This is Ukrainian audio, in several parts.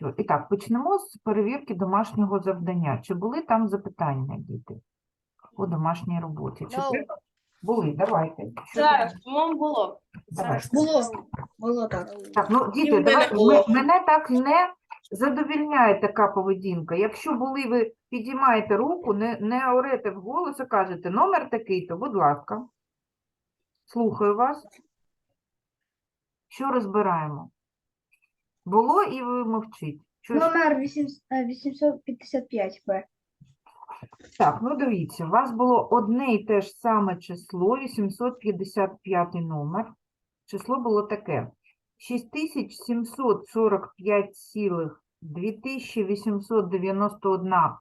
Що? І так, почнемо з перевірки домашнього завдання. Чи були там запитання, діти, по домашній роботі? Чи треба? Були, давайте. Що Зараз, по-моєму, було. Давайте. Було, було так. Так, ну, діти, мене давайте, було. мене так не задовільняє така поведінка. Якщо були ви підіймаєте руку, не, не орете вголос і кажете, номер такий-то, будь ласка. Слухаю вас. Що розбираємо? Було і ви мовчіть. Що Номер 855 Б. Так, ну дивіться, у вас було одне і те ж саме число, 855 номер. Число було таке. 6745,2891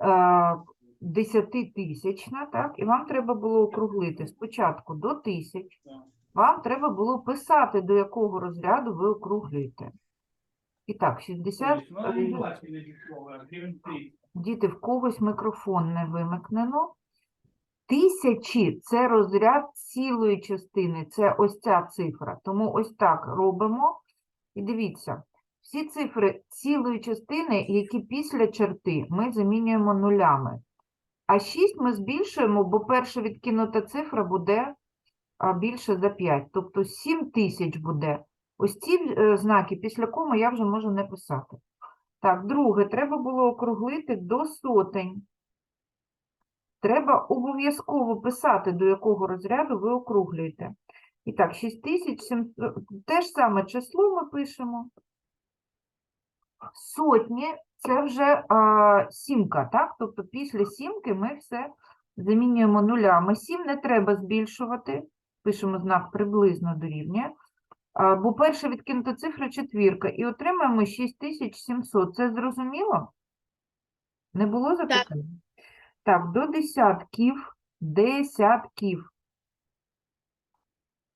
е, десятитисячна, так? І вам треба було округлити спочатку до тисяч. Вам треба було писати, до якого розряду ви округлюєте. І так, 60... е, Діти, в когось мікрофон не вимикнено. Тисячі це розряд цілої частини, це ось ця цифра. Тому ось так робимо. І дивіться, всі цифри цілої частини, які після черти, ми замінюємо нулями. А 6 ми збільшуємо, бо перша відкинута цифра буде більше за 5. Тобто 7 тисяч буде. Ось ці е, знаки після коми я вже можу не писати. Так, друге, треба було округлити до сотень. Треба обов'язково писати, до якого розряду ви округлюєте. І так, 6700, те ж саме число ми пишемо. Сотні – це вже а, сімка, так? Тобто після сімки ми все замінюємо нулями. Сім не треба збільшувати, пишемо знак приблизно дорівнює. А, Бо перша відкинута цифра четвірка, і отримаємо 6700. Це зрозуміло? Не було запитань? Так, до десятків, десятків.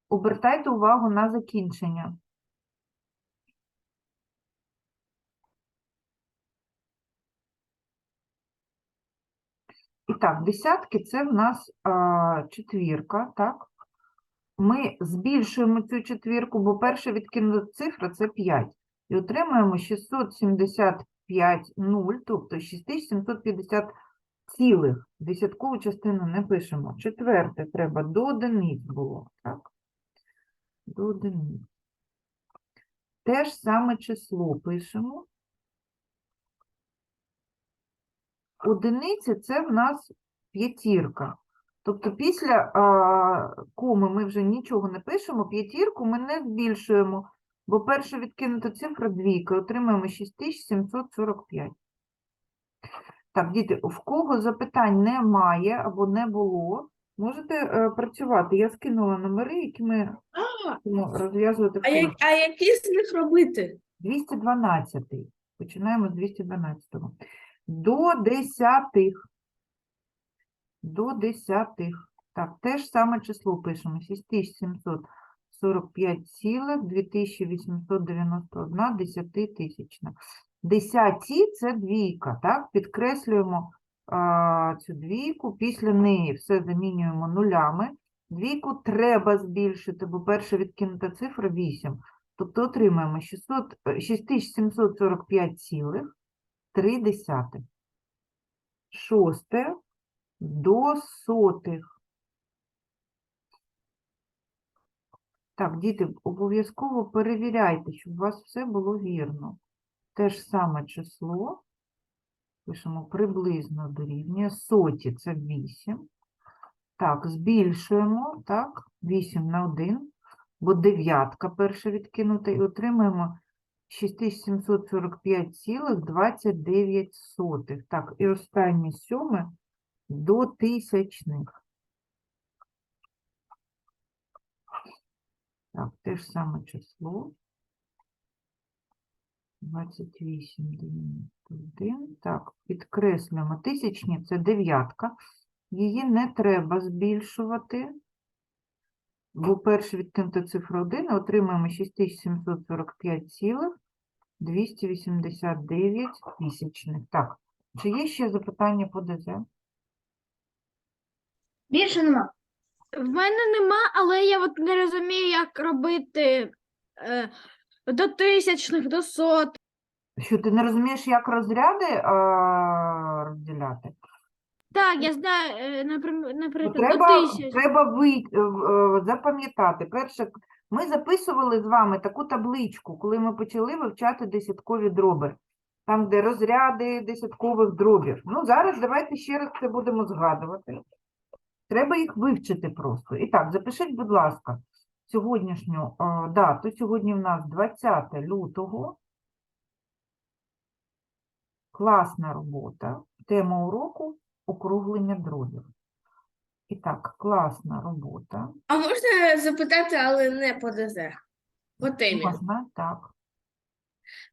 Обертайте увагу на закінчення. І так, десятки це в нас а, четвірка, так? Ми збільшуємо цю четвірку, бо перша відкинута цифра це 5. І отримаємо 675 0, тобто 6750 цілих. Десяткову частину не пишемо. Четверте треба до одиниць було, так? До одиниць. Те ж саме число пишемо. Одиниці це в нас п'ятірка. Тобто після а, коми ми вже нічого не пишемо, п'ятірку ми не збільшуємо, бо перша відкинута цифра двійка, отримаємо 6745. Так, діти, в кого запитань немає або не було, можете е, працювати. Я скинула номери, які ми будемо розв'язувати А, як, а які з них робити? 212. Починаємо з 212. До десятих. До десятих. Так, те ж саме число пишемо. 6745 2891 десятитисячна. Десяті – це двійка, так? Підкреслюємо а, цю двійку, після неї все замінюємо нулями. Двійку треба збільшити, бо перша відкинута цифра 8. Тобто отримаємо 600, е, 6745 цілих 3. Шосте до сотих. Так, діти, обов'язково перевіряйте, щоб у вас все було вірно. Те ж саме число. Пишемо приблизно дорівнює. Соті це 8. Так, збільшуємо, так, 8 на 1, бо дев'ятка перша відкинута, і отримаємо 6745,29. Так, і останнє сьоме до тисячних. Так, те ж саме число. 28,91. Так, підкреслюємо. Тисячні – це дев'ятка. Її не треба збільшувати, бо перша відкинута цифра 1, і отримаємо 6745,289 тисячних. Так, чи є ще запитання по ДЗ? Більше нема. В мене нема, але я от не розумію, як робити е, до тисячних, до сот. Що ти не розумієш, як розряди а, розділяти? Так, я знаю, е, наприм- Ну, наприклад, до треба, тисячі. треба ви, е, е, запам'ятати. Перше, ми записували з вами таку табличку, коли ми почали вивчати десяткові дроби. Там, де розряди десяткових дробів. Ну, зараз давайте ще раз це будемо згадувати. Треба їх вивчити просто. І так, запишіть, будь ласка, сьогоднішню е, дату. Сьогодні в нас 20 лютого. Класна робота. Тема уроку округлення дробів. І так, класна робота. А можна запитати, але не по ДЗ? По темі. Можна, так.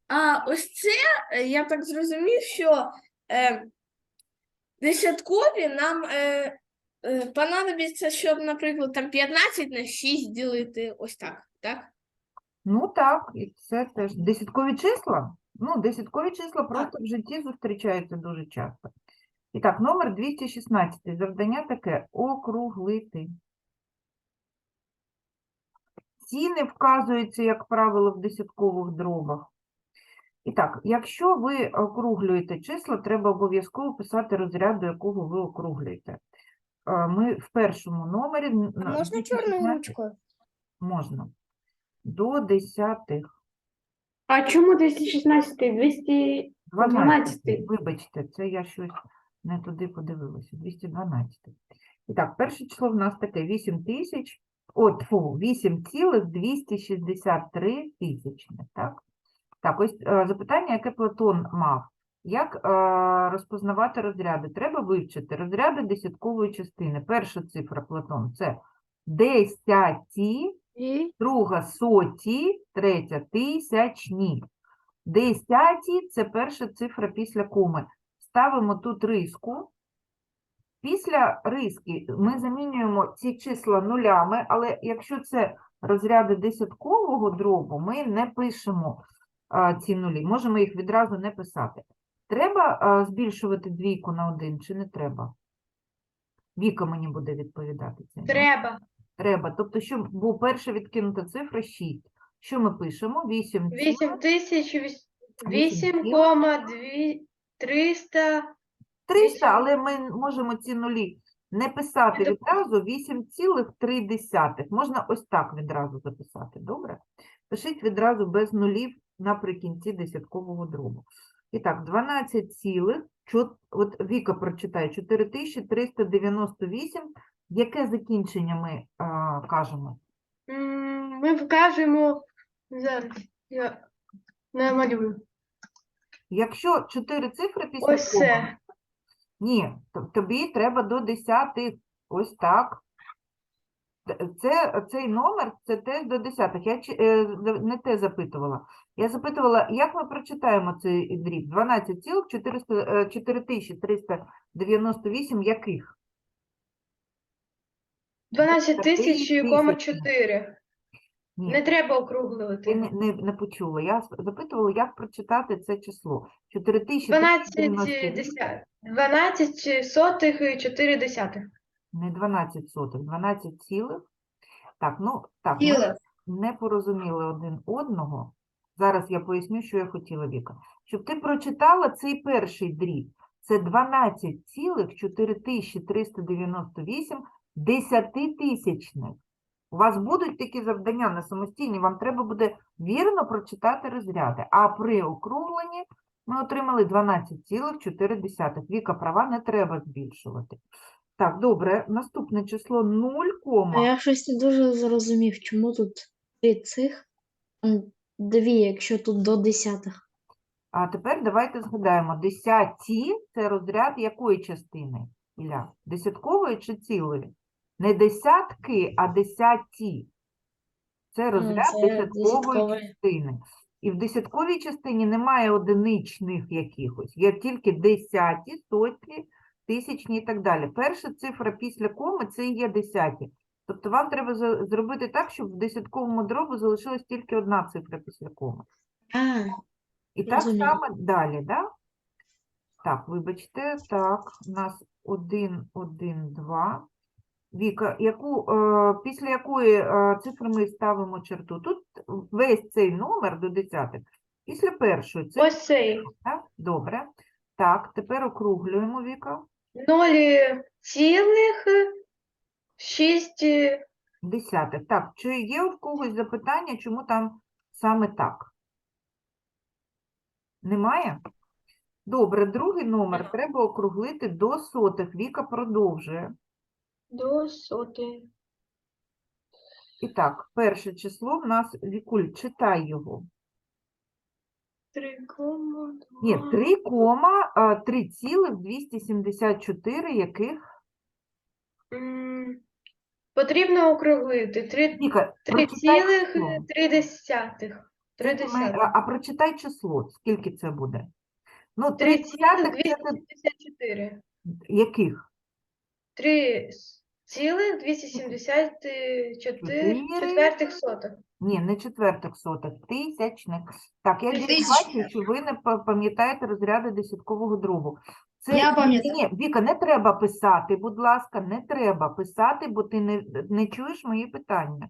А ось це, е, я так зрозумів, що е, десяткові нам е, е, понадобиться, щоб, наприклад, там 15 на 6 ділити. Ось так, так? Ну так, і це теж десяткові числа. Ну, десяткові числа просто в житті зустрічаються дуже часто. І так, номер 216. Завдання таке округлити. Ціни вказуються, як правило, в десяткових дробах. І так, якщо ви округлюєте числа, треба обов'язково писати розряд, до якого ви округлюєте. Ми в першому номері А на можна чорною 216 ручкою? Можна. До десятих. А чому 216? 200... 12. 12. Вибачте, це я щось не туди подивилася. 212. І так, перше число в нас таке 8 тисяч, о, тьфу, 8,263 тисячних, так? Так, ось е, запитання, яке Платон мав. Як е, розпознавати розряди? Треба вивчити розряди десяткової частини. Перша цифра Платон – це десяті, друга соті, третя тисячні. Десяті це перша цифра після коми. Ставимо тут риску. Після риски ми замінюємо ці числа нулями, але якщо це розряди десяткового дробу, ми не пишемо а, ці нулі, можемо їх відразу не писати. Треба збільшувати двійку на один чи не треба? Віка мені буде відповідати. Це Треба. Треба. Тобто, щоб був перша відкинута цифра 6. Що ми пишемо? 8. 8 тисяч, Вісім 8 кома 2 300. 300, але ми можемо ці нулі не писати відразу 8,3. Можна ось так відразу записати. Добре? Пишіть відразу без нулів наприкінці десяткового дробу. І так, 12 цілих, от Віка прочитає, 4398. Яке закінчення ми а, кажемо? Ми вкажемо зараз. Я намалюю. Якщо 4 цифри після Ось це. Ні, тобі треба до десятих. Ось так. Це, цей номер це теж до десятих. Я чи- е, не те запитувала. Я запитувала, як ми прочитаємо цей дріб? 12,400, 4398 яких? 12 тисяч, кома 4. Ні, Не треба ти округлювати. не, не, не почула. Я запитувала, як прочитати це число. 12 12 сотих і 4 десятих. не 12 сотих, 12 цілих. Так, ну, так, ми Цілих. не порозуміли один одного. Зараз я поясню, що я хотіла, Віка. Щоб ти прочитала цей перший дріб. Це 12,4398 десятитисячних. У вас будуть такі завдання на самостійні, вам треба буде вірно прочитати розряди. А при округленні ми отримали 12,4. Віка права не треба збільшувати. Так, добре, наступне число 0, А я щось не дуже зрозумів, чому тут три цих, дві, якщо тут до десятих. А тепер давайте згадаємо. Десяті – це розряд якої частини? Ілля? Десяткової чи цілої? Не десятки, а десяті. Це розряд це десяткової десятковий. частини. І в десятковій частині немає одиничних якихось. Є тільки десяті, сотні, тисячні і так далі. Перша цифра після коми – це і є десяті. Тобто вам треба зробити так, щоб в десятковому дробу залишилась тільки одна цифра після коми. А, І так Розумію. само далі, да? Так, вибачте, так, у нас 1, 1, 2. Віка, яку, е, після якої е, цифри ми ставимо черту? Тут весь цей номер до десятих Після першої цифри, Ось цей. так? Добре. Так, тепер округлюємо, Віка. 0 цілих 6 Десятих. Так, чи є у когось запитання, чому там саме так? Немає? Добре, другий номер треба округлити до сотих. Віка продовжує. до соти. І так, перше число в нас, Вікуль, читай його. 3 кома. Ні, 3 кома, а, 3,274 яких? М, Потрібно округлити. три- Віка, прочитай число. 3,3. Це ти десятих. А, а прочитай число, скільки це буде? Ну, 3 десятих це ти- 3,274. яких? 3,274 Чотири. четвертих сотих. Ні, не четвертих сотих, тисячних. Так, я дійсно бачу, що ви не па- пам'ятаєте розряди десяткового дробу. Це, Я пам'ятаю. Ні, Віка, не треба писати, будь ласка, не треба писати, бо ти не, не чуєш мої питання.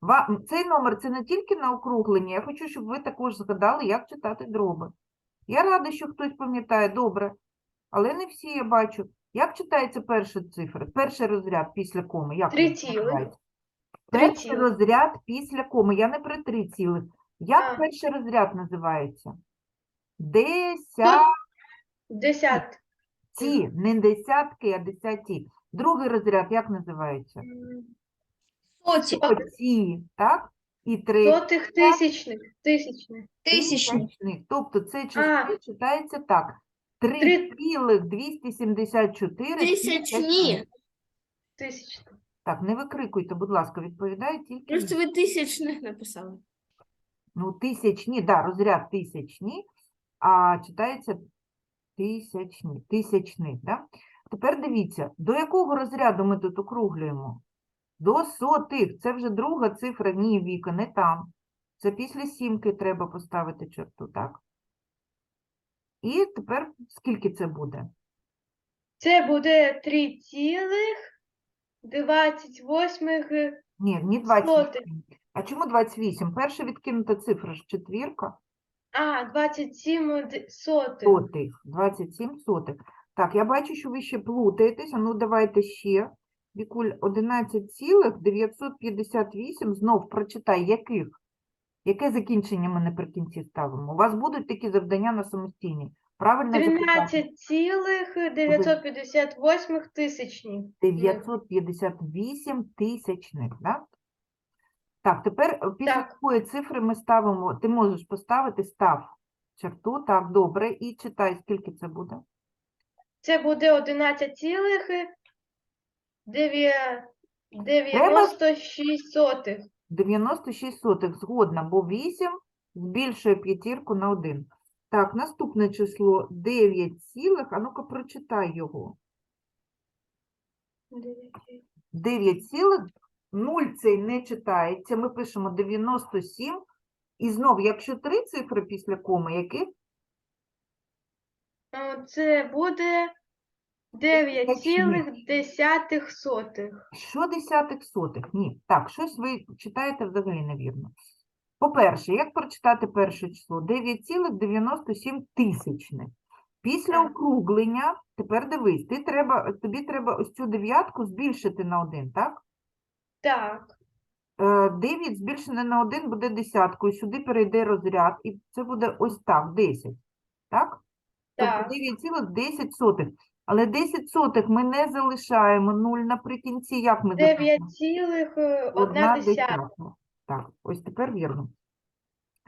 Ва- Цей номер це не тільки на округлення, я хочу, щоб ви також згадали, як читати дроби. Я рада, що хтось пам'ятає, добре, але не всі я бачу. Як читається перша цифра, перший розряд після коми? Як Три він цілих. називається? Три Перший цілих. розряд після коми. Я не при три цілих. Як А. перший розряд називається? Десяті, Десят. не десятки, а десяті. Другий розряд як називається? М, Соті. Соті, так? І третій Сотих тисячних. Тисячних. Тисячні. тисячних. Тобто це число читається так. Три- 3,274 Тисячні. Тисячних. Так, не викрикуйте, будь ласка, відповідає тільки. Просто ви тисячних написали. Ну, тисячні, да, розряд тисячні, а читається тисячні, тисячних, да? Тепер дивіться, до якого розряду ми тут округлюємо? До сотих. Це вже друга цифра. Ні, Віка, не там. Це після сімки треба поставити черту, так? І тепер скільки це буде? Це буде 3 цілих 28 Ні, не 28. А чому 28? Перша відкинута цифра ж четвірка. А, 27 д- сотих. Сотих, 27 сотих. Так, я бачу, що ви ще плутаєтеся. Ну, давайте ще. Вікуль, 11,958. Знов прочитай, яких? Яке закінчення ми наприкінці ставимо? У вас будуть такі завдання на самостійні. Правильне запитання. 13 цілих 958 тисячні. 958 тисячних, да? Так, тепер після Так. якої цифри ми ставимо, ти можеш поставити, став черту, так, добре, і читай, скільки це буде. Це буде 11 цілих 96 сотих. 96 сотих, згодна, бо 8 збільшує п'ятірку на 1. Так, наступне число 9 цілих, а ну-ка прочитай його. 9 цілих, 0 цей не читається, ми пишемо 97, і знов, якщо три цифри після коми, які? Це буде 9 цілих десятих сотих. Що десятих сотих? Ні. Так, щось ви читаєте взагалі невірно. По-перше, як прочитати перше число? 9,97 тисячних. Після округлення, тепер дивись, ти треба, тобі треба ось цю дев'ятку збільшити на 1, так? Так, Е, 9 збільшене на 1 буде десяткою, сюди перейде розряд, і це буде ось так, 10. Так? Тобто так. 9,10 сотих. Але 10 сотих ми не залишаємо 0 наприкінці. Як ми запишемо? 9 цілих е, одна десятка. Так, ось тепер вірно.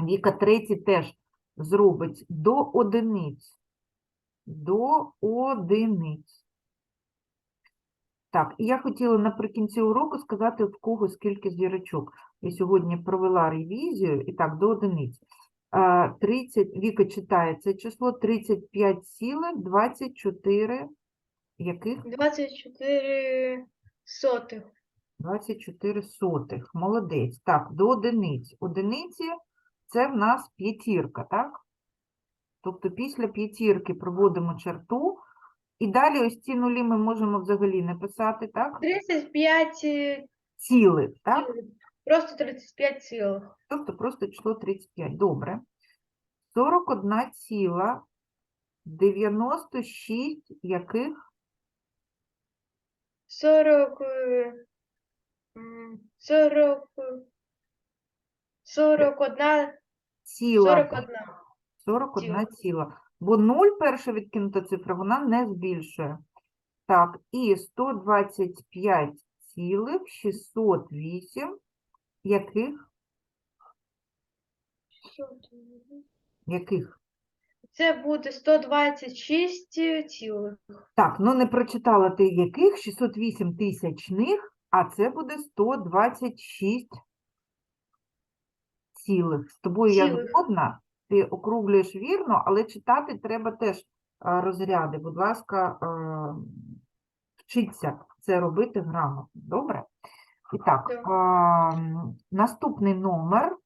Віка третій теж зробить до одиниць. До одиниць. Так, і я хотіла наприкінці уроку сказати, в кого скільки зірочок. Я сьогодні провела ревізію, і так, до одиниць. А, 30, Віка читає це число 35,24, яких? 24 сотих. 24 сотих. Молодець. Так, до одиниць. Одиниці це в нас п'ятірка, так? Тобто після п'ятірки проводимо черту. І далі ось ці нулі ми можемо взагалі не писати, так? 35 е, Цілих, так? цілих. Просто 35 цілих. Тобто просто число 35. Добре. 41 ціла 96 яких 40, е, м, 40, е, 41, ціла 41. 41 ціла. Бо 0 перша відкинута цифра, вона не збільшує. Так, і 125 цілих 608 яких? Яких? Це буде 126 цілих. Так, ну не прочитала ти яких 608 тисячних, а це буде 126 цілих. З тобою я Цілих. згодна, ти округлюєш вірно, але читати треба теж а, розряди. Будь ласка, а, вчіться це робити грамотно. Добре? І так, а, наступний номер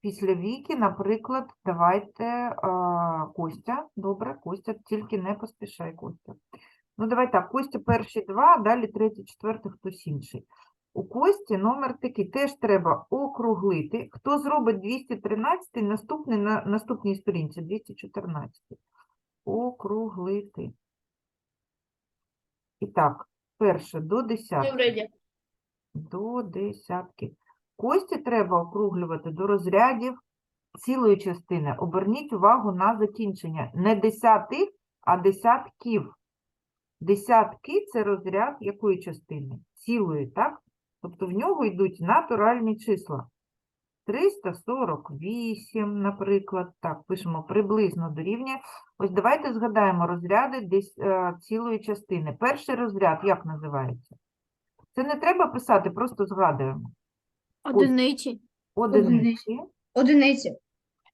після Віки, наприклад, давайте а, Костя. Добре, Костя, тільки не поспішай, Костя. Ну, давай так, Костя перші два, далі третій, четвертий, хтось інший. У Кості номер такий теж треба округлити. Хто зробить 213, наступний на наступній сторінці 214. Округлити. І так, перше до десятки. Добрый день. До десятки. Кості треба округлювати до розрядів цілої частини. Оберніть увагу на закінчення. Не десятих, а десятків. Десятки – це розряд якої частини? Цілої, так? Тобто в нього йдуть натуральні числа. 348, наприклад. Так, пишемо приблизно дорівнює. Ось давайте згадаємо розряди десь е, цілої частини. Перший розряд як називається? Це не треба писати, просто згадуємо. Одиниці. Одиниці. Одиниці.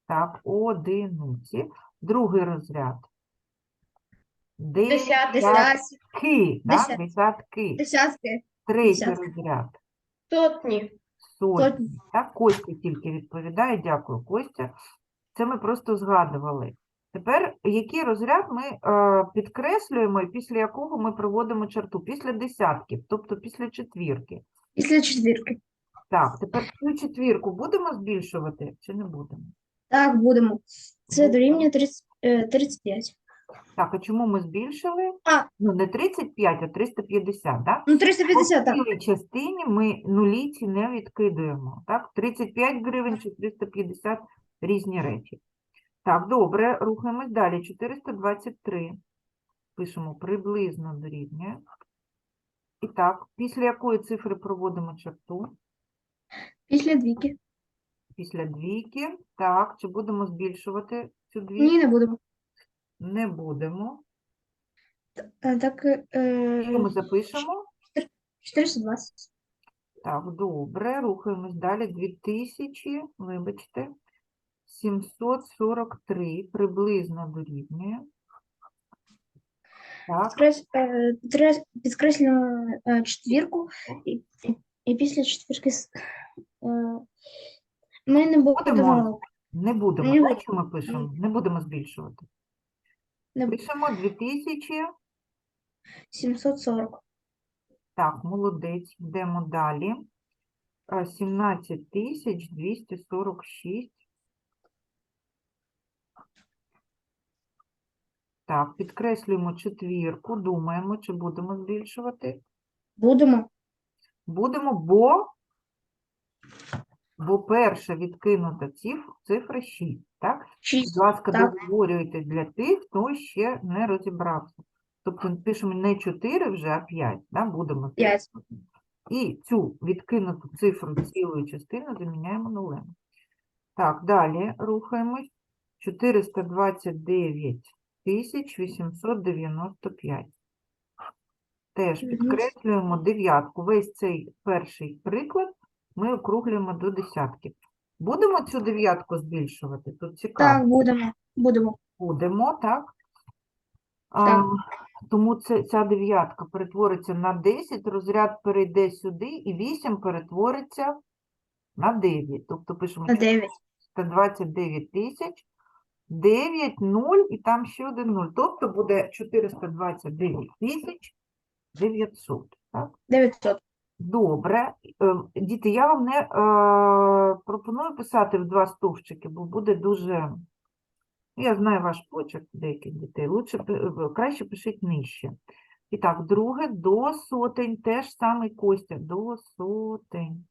Так, одиниці. Другий розряд. Десятки. Десятки. так, Десятки. Десятки. Третій десятки. розряд. Сотні. Сотні. Сотні. Так, Костя тільки відповідає. Дякую, Костя. Це ми просто згадували. Тепер, який розряд ми е, підкреслюємо і після якого ми проводимо черту? Після десятків, тобто після четвірки. Після четвірки. Так, тепер цю четвірку будемо збільшувати чи не будемо? Так, будемо. Це дорівнює 30, е, 35. Так, а чому ми збільшили? А. Ну, не 35, а 350, так? Ну, 350, так. В цілій частині ми нулі ці не відкидуємо. Так? 35 гривень чи 350 – різні речі. Так, добре, рухаємось далі. 423. Пишемо приблизно дорівнює. І так, після якої цифри проводимо черту? Після двійки. Після двійки. Так, чи будемо збільшувати цю двійку? Ні, не будемо. Не будемо. Е, Так, е, Що ми запишемо? 420. Так, добре, рухаємось далі. 2000, вибачте, 743 приблизно дорівнює. Так, Підкрес- е, підкрес- Підкреслюємо е, четвірку і, і, і після четвірки с- е, ми не будемо Будемо. не будемо. Ні, Так, що ми пишемо? Не будемо збільшувати. не Пишемо 2000. 740. Так, молодець. Йдемо далі. А, 17246. Так, підкреслюємо четвірку, думаємо, чи будемо збільшувати. Будемо. Будемо, бо, бо перша відкинута цифра 6, так? Будь ласка, так. договорюйте для тих, хто ще не розібрався. Тобто пишемо не 4 вже, а 5, да? будемо П'ять. збільшувати. І цю відкинуту цифру цілої частини заміняємо нулем. Так, далі рухаємось. 429 895. Теж підкреслюємо дев'ятку. Весь цей перший приклад ми округлюємо до десятки. Будемо цю дев'ятку збільшувати? Тут цікаво. Так, будемо. Будемо. Будемо, так? А, тому це, ця дев'ятка перетвориться на 10, розряд перейде сюди, і 8 перетвориться на 9. Тобто пишемо На 9. 429 тисяч, 9, 0 і там ще один 0. Тобто буде 429 тисяч 900. Так? 900. Добре. Е, Діти, я вам не е, пропоную писати в два стовпчики, бо буде дуже Я знаю ваш почерк деяких дітей. Лучше краще пишіть нижче. І так, друге до сотень, теж самий Костя, до сотень.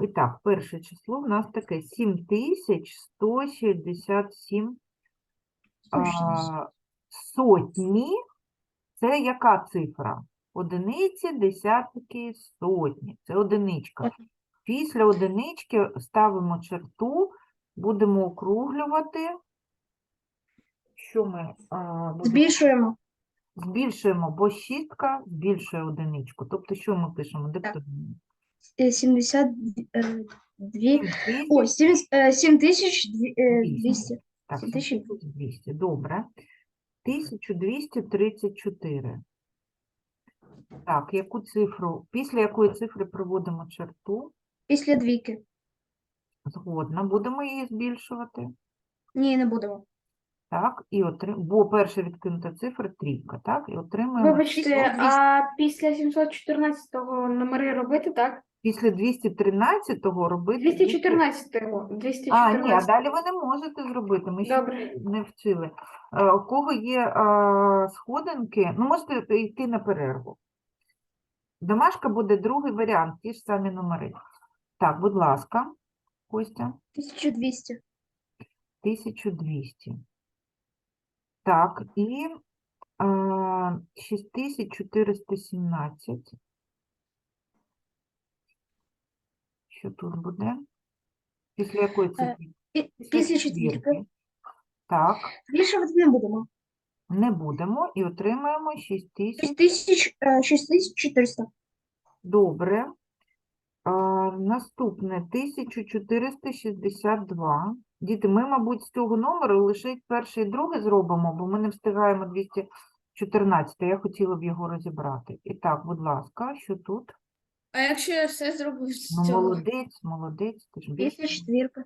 І так, перше число в нас таке 7167 а, сотні. Це яка цифра? Одиниці, десятки, сотні. Це одиничка. Після одинички ставимо черту, будемо округлювати. Що ми а, будемо? Збільшуємо. збільшуємо, бо шістка збільшує одиничку. Тобто, що ми пишемо? Так. Диктуємо. Е, 72. Сім 7200. Так, 7200. 7200. Добре. 1234. Так, яку цифру? Після якої цифри проводимо черту? Після двійки. Згодна. Будемо її збільшувати. Ні, не будемо. Так, і отрим... бо перша відкинута цифра трійка, так? І отримуємо Вибачте, а після 714-го номери робити, так? Після 213-го робити 214-го. А, ні, а далі ви не можете зробити. Ми ще Добре. не вчили. Е, У кого є е, сходинки, ну можете йти на перерву. Домашка буде другий варіант, ті ж самі номери. Так, будь ласка, Костя, 1200. 1200. Так, і е, 6417. Що тут буде? Після якої цифри? Пі- Після четвірки. Так, Збільшувати не будемо. не будемо і отримаємо 6000. 6000, е, 6400. Добре. А, наступне 1462. Діти, ми, мабуть, з цього номеру лише перший і другий зробимо, бо ми не встигаємо 214. Я хотіла б його розібрати. І так, будь ласка, що тут? А якщо я все зробив з Ну, цього? молодець, молодець. Ти ж більше. Після четвірки.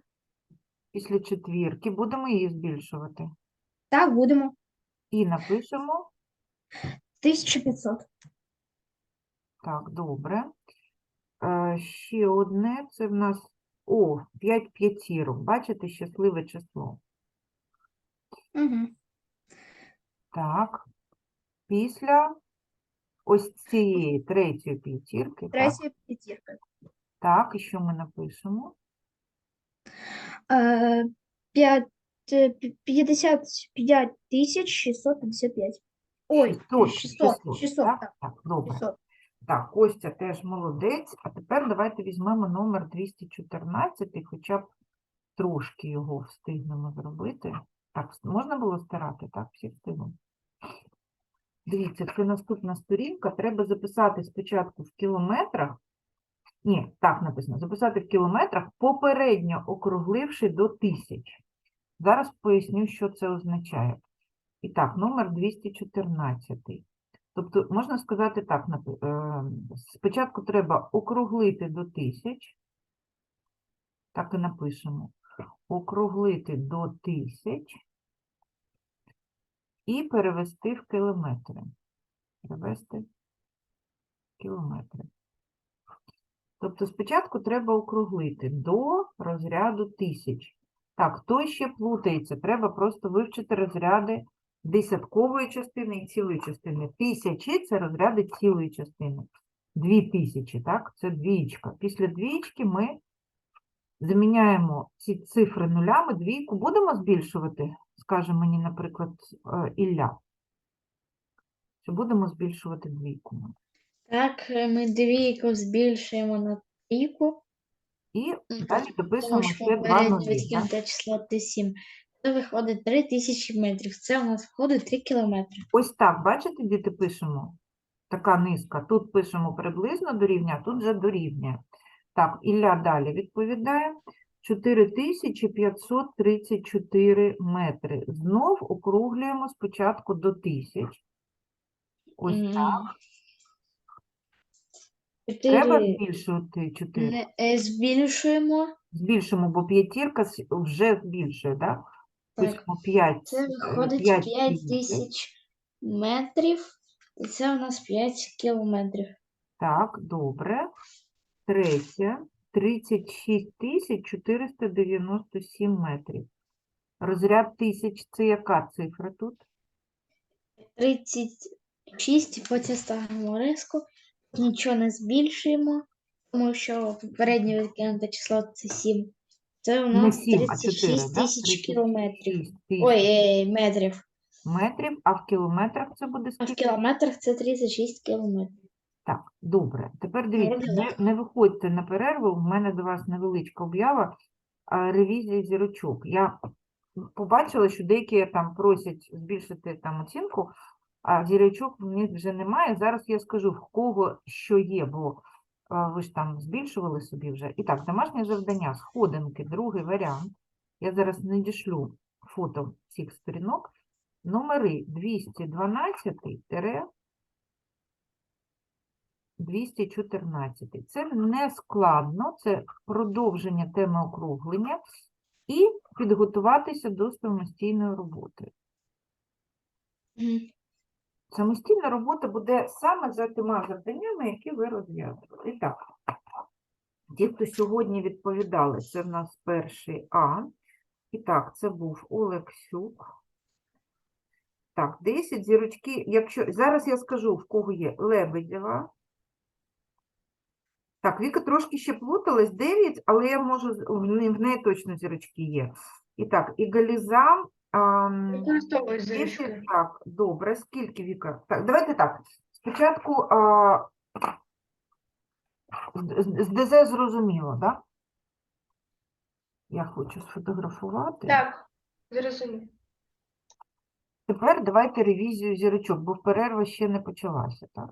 Після четвірки будемо її збільшувати. Так, будемо. І напишемо. 1500. Так, добре. Е, ще одне, це в нас, о, 5 п'ятірок. Бачите, щасливе число. Угу. Так. Після ось цієї третьої п'ятірки. Так, Третя п'ятірка. так, і що ми напишемо? Е, п'ять- е, пі- 55 тисяч 655. Ой, 600, 600, 600, так? так, Так, добре. 600. Так, Костя теж молодець. А тепер давайте візьмемо номер 214, хоча б трошки його встигнемо зробити. Так, можна було старати, так, всі встигли. Дивіться, це наступна сторінка. Треба записати спочатку в кілометрах. Ні, так написано. Записати в кілометрах, попередньо округливши до тисяч. Зараз поясню, що це означає. І так, номер 214. Тобто, можна сказати так, е, спочатку треба округлити до тисяч, так і напишемо, округлити до тисяч і перевести в кілометри. Перевести кілометри. Тобто спочатку треба округлити до розряду тисяч. Так, хто ще плутається? Треба просто вивчити розряди десяткової частини і цілої частини. Тисячі це розряди цілої частини. Дві тисячі, так? Це двічка. Після двічки ми заміняємо ці цифри нулями, двійку будемо збільшувати, скаже мені, наприклад, е, Ілля. Чи будемо збільшувати двійку? Так, е, ми двійку збільшуємо на трійку. І далі дописуємо ще два так? відкинуте число Т7. Це виходить 3000 метрів. Це у нас входить 3 кілометри. Ось так, бачите, діти пишемо? Така низка. Тут пишемо приблизно дорівнює, а тут вже дорівнює. Так, Ілля далі відповідає. 4534 метри. Знов округлюємо спочатку до тисяч. Ось М, так. Треба Чотири збільшувати 4. не- е, збільшуємо. Збільшимо, бо п'ятірка с- вже збільшує, так? Так, Пишемо 5, це виходить 5 тисяч метрів. І це у нас 5 кілометрів. Так, добре. Третє. 36 тисяч 497 метрів. Розряд тисяч – це яка цифра тут? 36, потім ставимо риску, нічого не збільшуємо, тому що попереднє відкинуте число це 7. Це у нас 7, 36 да? тисяч 36 кілометрів. Ой, е, метрів. метрів, а в кілометрах це буде А в скільки? кілометрах це 36 кілометрів. Так, добре. Тепер дивіться, не, не виходьте на перерву. В мене до вас невеличка об'ява а, ревізії зірочок. Я побачила, що деякі там просять збільшити там оцінку, а зірочок в них вже немає. Зараз я скажу, в кого що є, бо а, ви ж там збільшували собі вже. І так, домашнє завдання, сходинки, другий варіант. Я зараз надішлю фото цих сторінок. Номери 212 214. Це не складно, це продовження теми округлення і підготуватися до самостійної роботи. Самостійна робота буде саме за тими завданнями, які ви розв'язували. І так, ті, хто сьогодні відповідали, це в нас перший А. І так, це був Олексюк. Так, 10 зірочки. Якщо зараз я скажу, в кого є Лебедєва. Так, Віка трошки ще плуталась, 9, але я можу, в неї, в неї точно зірочки є. І так, і Галіза. Використовую зірочки. так, добре, скільки, Віка? Так, давайте так. Спочатку а, з, ДЗ зрозуміло, так? Да? Я хочу сфотографувати. Так, зрозумів. Тепер давайте ревізію зірочок, бо перерва ще не почалася, так?